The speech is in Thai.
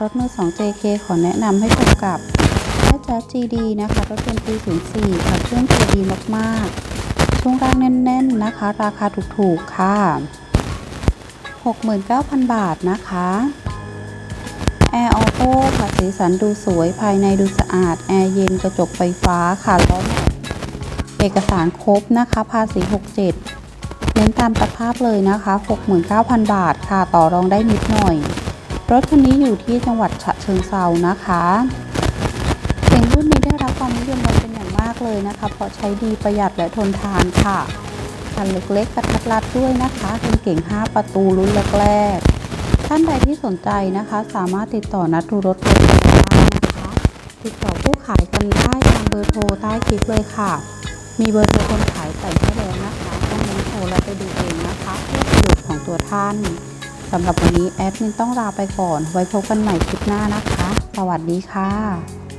รถมือ 2 JK ขอแนะนำให้พบกับแจ๊ GD นะคะรถเป็นปี 04 ค่ะเครื่องตัวดีมากๆ ช่วงล่างแน่น ๆ นะคะ ราคาถูก ๆ ค่ะ 69,000 บาทนะคะแอร์ออโต้ค่ะสีสันดูสวยภายในดูสะอาด แอร์เย็นกระจกไฟฟ้าค่ะล้อแม็กเอกสารครบนะคะ ภาษี 67 เน้นตามสภาพเลยนะคะ 69,000 บาทค่ะ ต่อรองได้นิดหน่อย รถคันนี้อยู่ที่จังหวัดฉะเชิงเซานะคะเสียงรุ่นนี้ได้รับความนิยมเป็นอย่างมากเลยนะคะ เพราะใช้ดีประหยัดและทนทานค่ะคันเล็กๆกระทัดรัดด้วยนะคะเป็นเก่ง 5 ประตูรุ่นแรกๆท่านใดที่สนใจนะคะ สามารถติดต่อนัดดูรถรถกันได้นะคะ ติดต่อผู้ขายกันได้ทางเบอร์โทรใต้คลิปเลยค่ะ มีเบอร์โทรคนขายใส่ให้แล้วนะคะ และไปดูเองนะคะเพื่อประโยชน์ของตัวท่านสำหรับวันนี้แอดมินต้องลาไปก่อน ไว้พบกันใหม่คลิปหน้านะคะ สวัสดีค่ะ